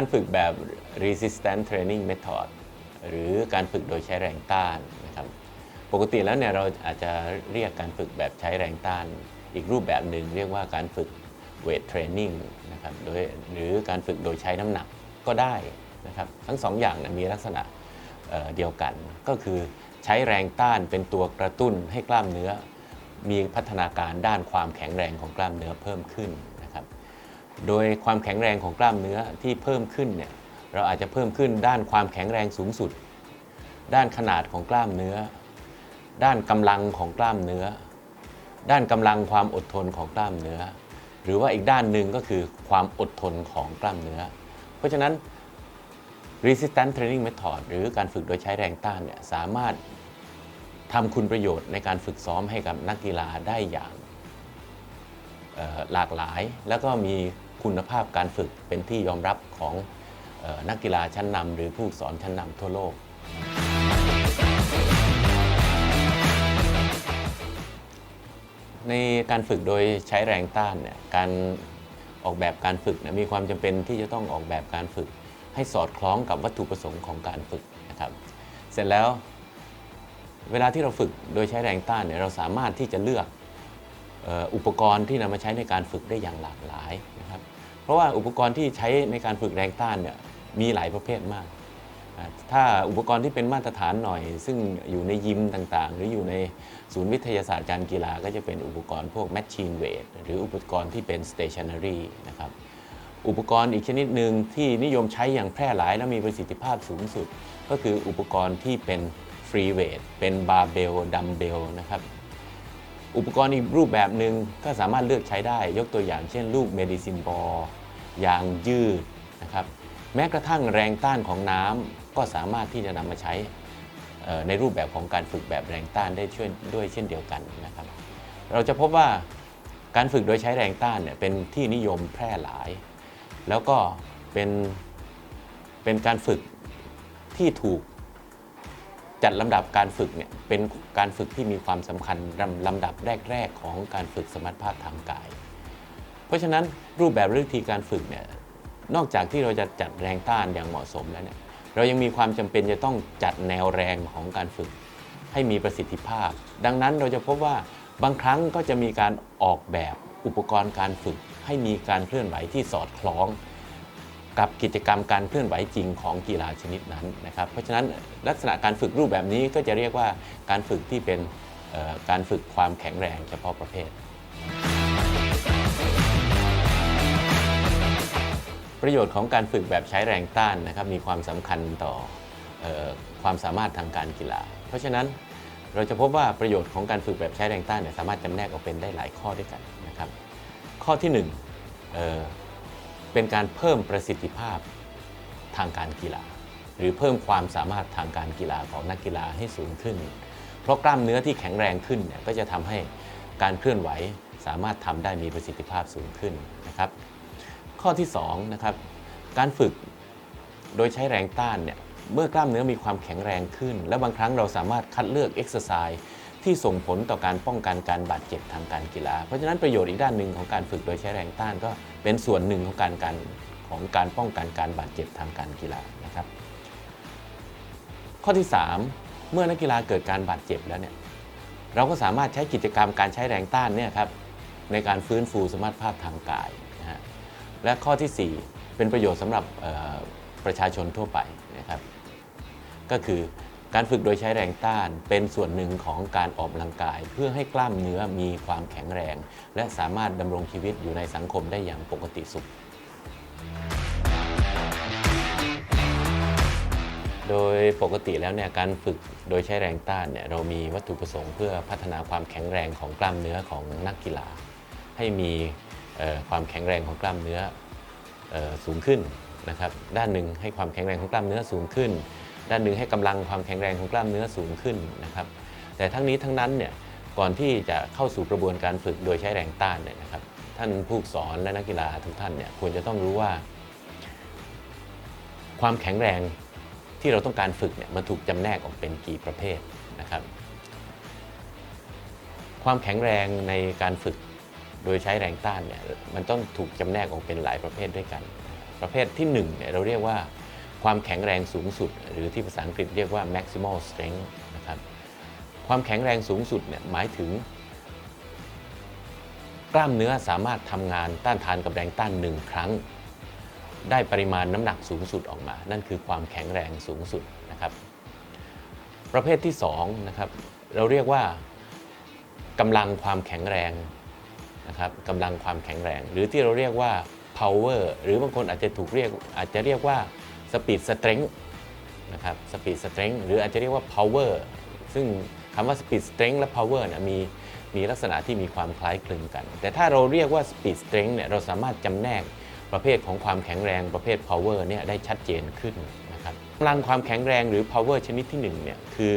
การฝึกแบบ resistance training method หรือการฝึกโดยใช้แรงต้านนะครับ ปกติแล้วเนี่ยเราอาจจะเรียกการฝึกแบบใช้แรงต้าน อีกรูปแบบหนึ่งเรียกว่าการฝึก weight training นะครับโดยหรือการฝึกโดยใช้น้ำหนักก็ได้นะครับทั้งสองอย่างนี่ยมีลักษณะเเดียวกัน ก็คือใช้แรงต้านเป็นตัวกระตุ้นให้กล้ามเนื้อ มีพัฒนาการด้านความแข็งแรงของกล้ามเนื้อเพิ่มขึ้น โดยความแข็งแรงของกล้ามเนื้อที่เพิ่มขึ้นเนี่ยเราอาจจะเพิ่มขึ้นด้านความแข็งแรงสูงสุด ด้านขนาดของกล้ามเนื้อ ด้านกำลังของกล้ามเนื้อ ด้านกำลังความอดทนของกล้ามเนื้อ หรือว่าอีกด้านหนึ่งก็คือความอดทนของกล้ามเนื้อ เพราะฉะนั้น resistance training method หรือการฝึกโดยใช้แรงต้านเนี่ยสามารถทำคุณประโยชน์ในการฝึกซ้อมให้กับนักกีฬาได้อย่างหลากหลาย แล้วก็มี คุณภาพการฝึกเป็นที่ยอมรับของออนักกีฬาชั้นนำหรือผู้สอนชั้นนำทั่วโลก ในการฝึกโดยใช้แรงต้านเนี่ยการออกแบบการฝึกมีความจำเป็นที่จะต้องออกแบบการฝึก ให้สอดคล้องกับวัตถุประสงค์ของการฝึกนะครับ เสร็จแล้ว เวลาที่เราฝึกโดยใช้แรงต้านเนี่ยเราสามารถที่จะเลือกอุปกรณ์ที่นำมาใช้ในการฝึกได้อย่างหลากหลาย รับเพราะว่าอุปกรณ์ที่ใช้ในการฝึกแรงต้านเนี่ยมีหลายประเภทมาก ถ้าอุปกรณ์ที่เป็นมาตรฐานหน่อย ซึ่งอยู่ในยิมต่างๆ หรืออยู่ในศูนย์วิทยาศาสตร์การกีฬาก็จะเป็นอุปกรณ์พวก machine weight หรืออุปกรณ์ที่เป็น stationary นะครับอุปกรณ์อีกชนิดหนึ่งที่นิยมใช้อย่างแพร่หลายและมีประสิทธิภาพสูงสุด ก็คืออุปกรณ์ที่เป็นฟรีเวทเป็นบาร์เบลดัมเบลนะครับอุปกรณ์อีกรูปแบบหนึ่งก็สามารถเลือกใช้ได้ยกตัวอย่างเช่น ลูกเมดิซินบอล ยางยืดนะครับแม้กระทั่งแรงต้านของน้ำก็สามารถที่จะนำมาใช้ในรูปแบบของการฝึกแบบแรงต้านได้ช่วยด้วยเช่นเดียวกันนะครับ เราจะพบว่าการฝึกโดยใช้แรงต้านเนี่ยเป็นที่นิยมแพร่หลาย แล้วก็เป็นเป็นการฝึกที่ถูกจัดลำดับการฝึกเนี่ยเป็นการฝึกที่มีความสำคัญลำลำดับแรก ๆ ของการฝึกสมรรถภาพทางกาย เพราะฉะนั้นรูปแบบและวิธีการฝึกเนี่ยนอกจากที่เราจะจัดแรงต้านอย่างเหมาะสมแล้วเนี่ยเรายังมีความจำเป็นจะต้องจัดแนวแรงของการฝึก ให้มีประสิทธิภาพ ดังนั้นเราจะพบว่าบางครั้งก็จะมีการออกแบบอุปกรณ์การฝึก ให้มีการเคลื่อนไหวที่สอดคล้อง กับกิจกรรมการเคลื่อนไหวจริงของกีฬาชนิดนั้นนะครับ เพราะฉะนั้นลักษณะการฝึกรูปแบบนี้ก็จะเรียกว่าการฝึกที่เป็นการฝึกความแข็งแรงเฉพาะประเภท ประโยชน์ของการฝึกแบบใช้แรงต้านนะครับมีความสำคัญต่อออความสามารถทางการกีฬา เพราะฉะนั้นเราจะพบว่าประโยชน์ของการฝึกแบบใช้แรงต้านเนี่ยสามารถจำแนกออกเป็นได้หลายข้อด้วยกันนะครับ ข้อที่หนึ่งเเป็นการเพิ่มประสิทธิภาพทางการกีฬา หรือเพิ่มความสามารถทางการกีฬาของนักกีฬาให้สูงขึ้น เพราะกล้ามเนื้อที่แข็งแรงขึ้นเนี่ยก็จะทำให้การเคลื่อนไหวสามารถทำได้มีประสิทธิภาพสูงขึ้นนะครับ ข้อที่2นะครับการฝึกโดยใช้แรงต้านเนี่ยเมื่อกล้ามเนื้อมีความแข็งแรงขึ้น และบางครั้งเราสามารถคัดเลือกเอ็กซ์ไซส์ที่ส่งผลต่อการป้องกันการบาดเจ็บทางการกีฬา เพราะฉะนั้นประโยชน์อีกด้านหนึ่งของการฝึกโดยใช้แรงต้านก็เป็นส่วนหนึ่งของการการของการป้องกันการบาดเจ็บทางการกีฬานะครับ ข้อที่ 3 เมื่อนักกีฬาเกิดการบาดเจ็บแล้วเนี่ยเราก็สามารถใช้กิจกรรมการใช้แรงต้านเนี่ยครับในการฟื้นฟูสมรรถภาพทางกาย และข้อทีสี่ 4 เป็นประโยชน์สำหรับประชาชนทั่วไปนะครับ ก็คือการฝึกโดยใช้แรงต้านเป็นส่วนหนึ่งของการออกกำลังกาย เพื่อให้กล้ามเนื้อมีความแข็งแรง และสามารถดำรงชีวิตอยู่ในสังคมได้อย่างปกติสุข โดยปกติแล้วเนี่ยการฝึกโดยใช้แรงต้านเนี่ยเรามีวัตถุประสงค์เพื่อพัฒนาความแข็งแรงของกล้ามเนื้อของนักกีฬา ให้มี ความแข็งแรงของกล้ามเนื้อสูงขึ้นนะครับ ด้านหนึ่งให้ความแข็งแรงของกล้ามเนื้อสูงขึ้น ด้านหนึ่งให้กำลังความแข็งแรงของกล้ามเนื้อสูงขึ้นนะครับ แต่ทั้งนี้ทั้งนั้นเนี่ยก่อนที่จะเข้าสู่กระบวนการฝึกโดยใช้แรงต้านเนี่ยนะครับ ท่านผู้สอนและนักกีฬาทุกท่านเนี่ยควรจะต้องรู้ว่า ความแข็งแรงที่เราต้องการฝึกเนี่ยมันถูกจำแนกออกเป็นกี่ประเภทนะครับ ความแข็งแรงในการฝึก โดยใช้แรงต้านเนี่ยมันต้องถูกจำแนกออกเป็นหลายประเภทด้วยกัน ประเภทที่1เนี่ยเราเรียกว่าความแข็งแรงสูงสุด หรือที่ภาษาอังกฤษเรียกว่า maximal strength นะครับความแข็งแรงสูงสุดเนี่ยหมายถึง กล้ามเนื้อสามารถทำงานต้านทานกับแรงต้านหนึ่งครั้ง ได้ปริมาณน้ำหนักสูงสุดออกมา นั่นคือความแข็งแรงสูงสุดนะครับ ประเภทที่2นะครับเราเรียกว่ากำลังความแข็งแรง นะครับกำลังความแข็งแรง หรือที่เราเรียกว่า power หรือบางคนอาจจะถูกเรียกอาจจะเรียกว่า speed strength นะครับ speed strength หรืออาจจะเรียกว่า power ซึ่งคำว่า speed strength และ power นะมีมีลักษณะที่มีความคล้ายคลึงกัน แต่ถ้าเราเรียกว่า speed strength เนี่ยเราสามารถจำแนกประเภทของความแข็งแรงประเภท power เนี่ยได้ชัดเจนขึ้นนะครับกำลังความแข็งแรงหรือ power ชนิดที่1เนี่ยคือ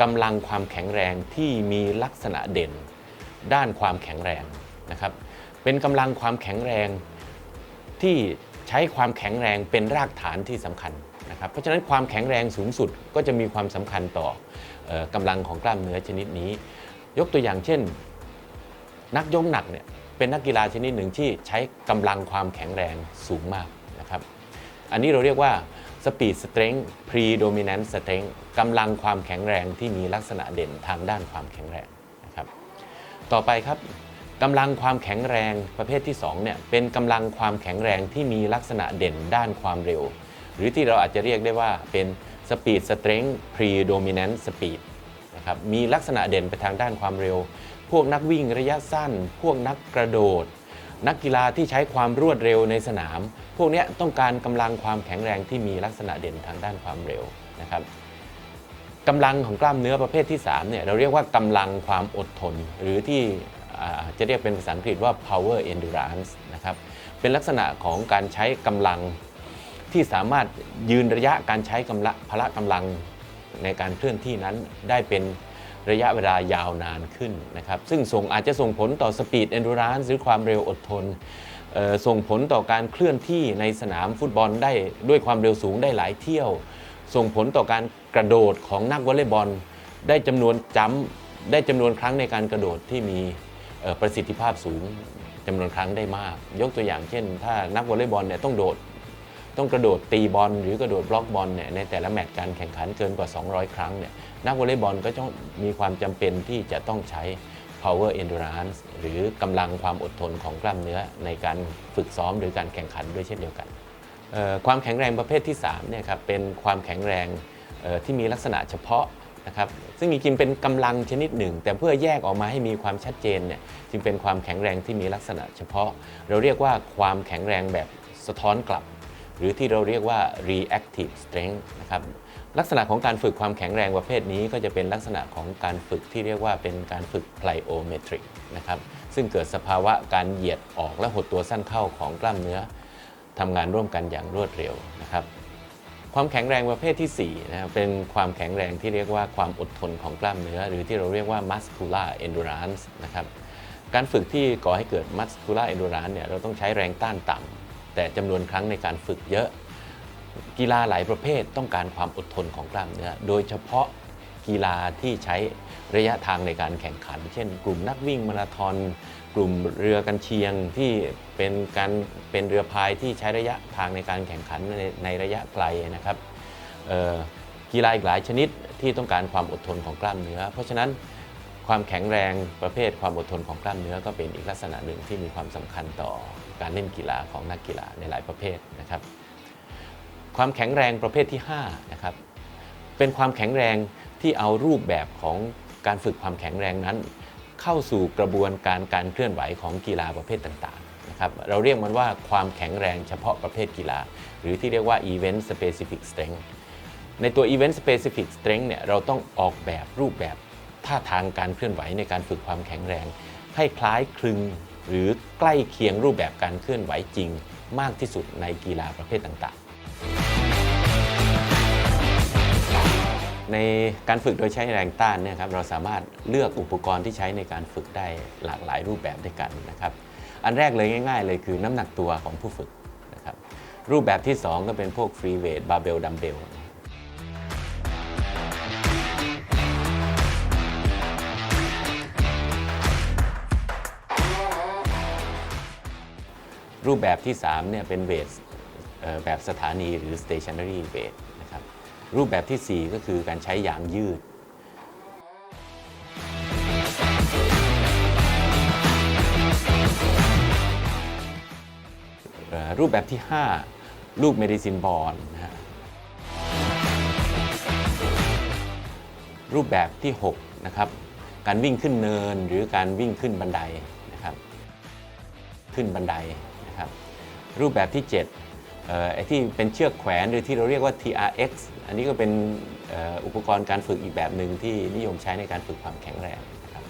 กำลังความแข็งแรงที่มีลักษณะเด่น ด้านความแข็งแรง นะครับเป็นกำลังความแข็งแรงที่ใช้ความแข็งแรงเป็นรากฐานที่สำคัญนะครับเพราะฉะนั้นความแข็งแรงสูงสุดก็จะมีความสำคัญต่อออกำลังของกล้ามเนื้อชนิดนี้ ยกตัวอย่างเช่น นักยกหนักเนี่ยเป็นนักกีฬาชนิดหนึ่งที่ใช้กำลังความแข็งแรงสูงมากนะครับอันนี้เราเรียกว่า speed strength predominant strength กำลังความแข็งแรงที่มีลักษณะเด่นทางด้านความแข็งแรงนะครับต่อไปครับ กำลังความแข็งแรงประเภทที่2เนี่ยเป็นกำลังความแข็งแรงที่มีลักษณะเด่นด้านความเร็ว หรือที่เราอาจจะเรียกได้ว่าเป็น speed strength predominant speed นะครับมีลักษณะเด่นไปทางด้านความเร็ว พวกนักวิ่งระยะสั้น พวกนักกระโดด นักกีฬาที่ใช้ความรวดเร็วในสนาม พวกนี้ต้องการกำลังความแข็งแรงที่มีลักษณะเด่นทางด้านความเร็วนะครับกำลังของกล้ามเนื้อประเภทที่3เนี่ยเราเรียกว่ากำลังความอดทน หรือที่ จะเรียกเป็นภาษาอังกฤษว่า power endurance นะครับ เป็นลักษณะของการใช้กำลังที่สามารถยืนระยะการใช้กำลังพละกำลังในการเคลื่อนที่นั้นได้เป็นระยะเวลายาวนานขึ้นนะครับ ซึ่งส่งอาจจะส่งผลต่อ speed endurance หรือความเร็วอดทน ส่งผลต่อการเคลื่อนที่ในสนามฟุตบอลได้ด้วยความเร็วสูงได้หลายเที่ยว ส่งผลต่อการกระโดดของนักวอลเลย์บอล ได้จำนวนจัมป์ได้จำนวนครั้งในการกระโดดที่มี ประสิทธิภาพสูงจำนวนครั้งได้มาก ยกตัวอย่างเช่น ถ้านักวอลเลย์บอลเนี่ยต้องโดด ต้องกระโดดตีบอลหรือกระโดดบล็อกบอลเนี่ยในแต่ละแมตช์การแข่งขันเกินกว่า 200 ครั้งเนี่ยนักวอลเลย์บอลก็ต้องมีความจำเป็นที่จะต้องใช้ power endurance หรือกำลังความอดทนของกล้ามเนื้อในการฝึกซ้อมหรือการแข่งขันด้วยเช่นเดียวกัน ความแข็งแรงประเภทที่3เนี่ยครับเป็นความแข็งแรงที่มีลักษณะเฉพาะ นะครับซึ่งจริงๆเป็นกำลังชนิดหนึ่ง แต่เพื่อแยกออกมาให้มีความชัดเจนเนี่ยจึงเป็นความแข็งแรงที่มีลักษณะ เฉพาะ เราเรียกว่าความแข็งแรงแบบสะท้อนกลับ หรือที่เราเรียกว่า reactive strength นะครับลักษณะของการฝึกความแข็งแรงประเภทนี้ก็จะเป็นลักษณะของการฝึกที่เรียกว่าเป็นการฝึก plyometric นะครับซึ่งเกิดสภาวะการเหยียดออกและหดตัวสั้นเข้าของกล้ามเนื้อทำงานร่วมกันอย่างรวดเร็วนะครับ ความแข็งแรงประเภทที่4นะครับเป็นความแข็งแรงที่เรียกว่าความอดทนของกล้ามเนื้อ หรือที่เราเรียกว่า muscular endurance นะครับการฝึกที่ก่อให้เกิด muscular endurance เนี่ยเราต้องใช้แรงต้านต่ำแต่จำนวนครั้งในการฝึกเยอะ กีฬาหลายประเภทต้องการความอดทนของกล้ามเนื้อโดยเฉพาะ กีฬาที่ใช้ระยะทางในการแข่งขัน เช่น กลุ่มนักวิ่งมาราธอน กลุ่มเรือกันเชียงที่เป็นการเป็นเรือพายที่ใช้ระยะทางในการแข่งขันในในระยะไกลนะครับกีฬาอีกหลายชนิดที่ต้องการความอดทนของกล้ามเนื้อ เพราะฉะนั้นความแข็งแรงประเภทความอดทนของกล้ามเนื้อก็เป็นอีกลักษณะหนึ่งที่มีความสำคัญต่อการเล่นกีฬาของนักกีฬาในหลายประเภทนะครับ ความแข็งแรงประเภทที่5นะครับเป็นความแข็งแรง ที่เอารูปแบบของการฝึกความแข็งแรงนั้น เข้าสู่กระบวนการการเคลื่อนไหวของกีฬาประเภทต่างๆนะครับเราเรียกมันว่าความแข็งแรงเฉพาะประเภทกีฬา หรือที่เรียกว่า event specific strength ในตัว event specific strength เนี่ยเราต้องออกแบบรูปแบบท่าทางการเคลื่อนไหวในการฝึกความแข็งแรง ให้คล้ายคลึงหรือใกล้เคียงรูปแบบการเคลื่อนไหวจริง มากที่สุดในกีฬาประเภทต่างๆ ในการฝึกโดยใช้แรงต้านเนี่ยครับเราสามารถเลือกอุปกรณ์ที่ใช้ในการฝึกได้หลากหลายรูปแบบด้วยกันนะครับอันแรกเลยง่าย ๆ เลยคือน้ำหนักตัวของผู้ฝึกนะครับรูปแบบที่ 2 ก็เป็นพวกฟรีเวทบาร์เบลดัมเบลรูปแบบที่3เนี่ยเป็นเวทแบบสถานีหรือ stationary weight รูปแบบทีสี่ 4 ก็คือการใช้ยางยืด รูปแบบที่5รูปเมดิซินบอลนะฮะรูปแบบที่ 6 นะครับ การวิ่งขึ้นเนินหรือการวิ่งขึ้นบันไดนะครับ ขึ้นบันไดนะครับ รูปแบบที่7เอ่อ ไอ้ที่เป็นเชือกแขวนหรือที่เราเรียกว่า TRX อันนี้ก็เป็นอ,อุปกรณ์การฝึกอีกแบบหนึ่งที่นิยมใช้ในการฝึกความแข็งแรงนะครับ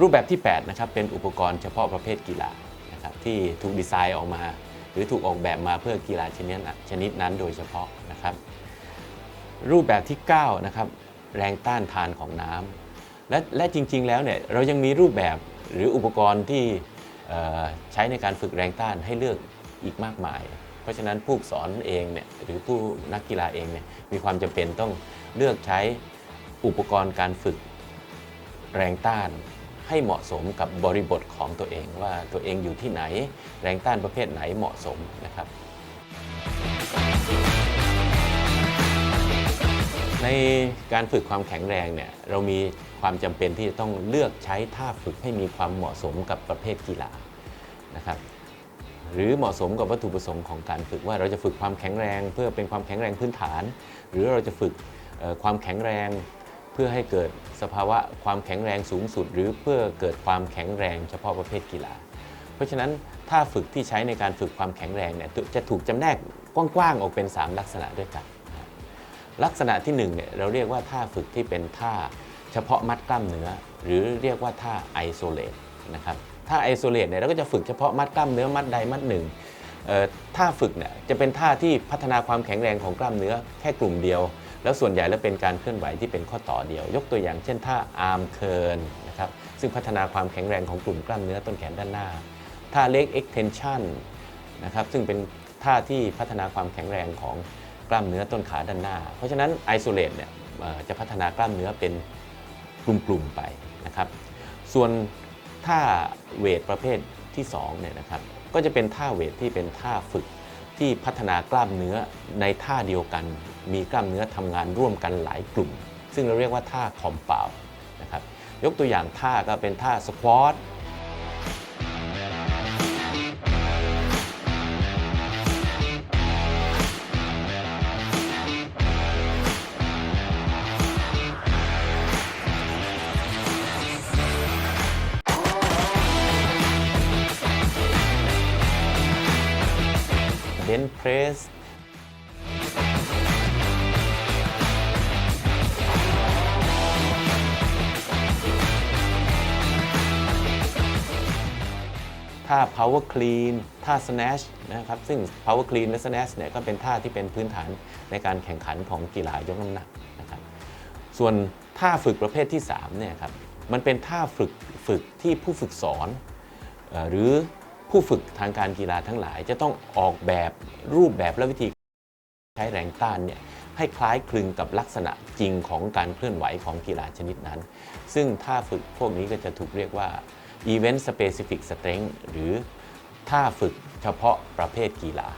รูปแบบที่8นะครับเป็นอุปกรณ์เฉพาะประเภทกีฬานะครับที่ถูกดีไซน์ออกมา หรือถูกออกแบบมาเพื่อกีฬาชนิดนั้นชนิดนั้นโดยเฉพาะนะครับ รูปแบบที่9นะครับแรงต้านทานของน้ำและและจริง ๆ แล้วเนี่ยเรายังมีรูปแบบหรืออุปกรณ์ที่ใช้ในการฝึกแรงต้านให้เลือก อีกมากมาย เพราะฉะนั้นผู้สอนเองเนี่ยหรือผู้นักกีฬาเองเนี่ยมีความจำเป็นต้องเลือกใช้อุปกรณ์การฝึกแรงต้านให้เหมาะสมกับบริบทของตัวเองว่าตัวเองอยู่ที่ไหน แรงต้านประเภทไหนเหมาะสมนะครับ ในการฝึกความแข็งแรงเนี่ยเรามีความจำเป็นที่จะต้องเลือกใช้ท่าฝึกให้มีความเหมาะสมกับประเภทกีฬานะครับ หรือเหมาะสมกับวัตถุประสงค์ของการฝึกว่าเราจะฝึกความแข็งแรง เพื่อเป็นความแข็งแรงพื้นฐาน หรือเราจะฝึกความแข็งแรงเพื่อให้เกิดสภาวะความแข็งแรงสูงสุด หรือเพื่อเกิดความแข็งแรงเฉพาะประเภทกีฬา เพราะฉะนั้นท่าฝึกที่ใช้ในการฝึกความแข็งแรงเนี่ยจะถูกจำแนกกว้างๆออกเป็น 3 ลักษณะด้วยกัน ลักษณะที่1เนี่ยเราเรียกว่าท่าฝึกที่เป็นท่าเฉพาะมัดกล้ามเนื้อ หรือเรียกว่าท่าไอโซเลตนะครับ ท่าไอโซเลตเนี่ยเราก็จะฝึกเฉพาะมัดกล้ามเนื้อมัดใดมัดหนึ่งท่าฝึกเนี่ยจะเป็นท่าที่พัฒนาความแข็งแรงของกล้ามเนื้อแค่กลุ่มเดียว แล้วส่วนใหญ่แล้วเป็นการเคลื่อนไหวที่เป็นข้อต่อเดียว ยกตัวอย่างเช่นท่าอาร์มเคิร์นนะครับซึ่งพัฒนาความแข็งแรงของกลุ่มกล้ามเนื้อต้นแขนด้านหน้า ท่าเล็กเอ็กเทนชันนะครับซึ่งเป็นท่าที่พัฒนาความแข็งแรงของกล้ามเนื้อต้นขาด้านหน้า เพราะฉะนั้นไอโซเลตเนี่ยจะพัฒนากล้ามเนื้อเป็นกลุ่มๆไปนะครับส่วน ท่าเวทประเภทที่2เนี่ยนะครับก็จะเป็นท่าเวทที่เป็นท่าฝึกที่พัฒนากล้ามเนื้อในท่าเดียวกัน มีกล้ามเนื้อทำงานร่วมกันหลายกลุ่ม ซึ่งเราเรียกว่าท่าคอมเปลนะครับยกตัวอย่างท่าก็เป็นท่าสควอต เบนเพรสท่า power clean ท่า snatch นะครับ ซึ่ง power clean และ snatch เนี่ยก็เป็นท่าที่เป็นพื้นฐานในการแข่งขันของกีฬายกน้ำหนักนะครับ ส่วนท่าฝึกประเภทที่3เนี่ยครับ มันเป็นท่าฝึกฝึกที่ผู้ฝึกสอนออหรือ ผู้ฝึกทางการกีฬาทั้งหลาย จะต้องออกแบบรูปแบบและวิธีใช้แรงต้านเนี่ยให้คล้ายคลึงกับลักษณะจริงของการเคลื่อนไหวของกีฬาชนิดนั้น ซึ่งท่าฝึกพวกนี้ก็จะถูกเรียกว่า Event Specific Strength หรือท่าฝึกเฉพาะประเภทกีฬา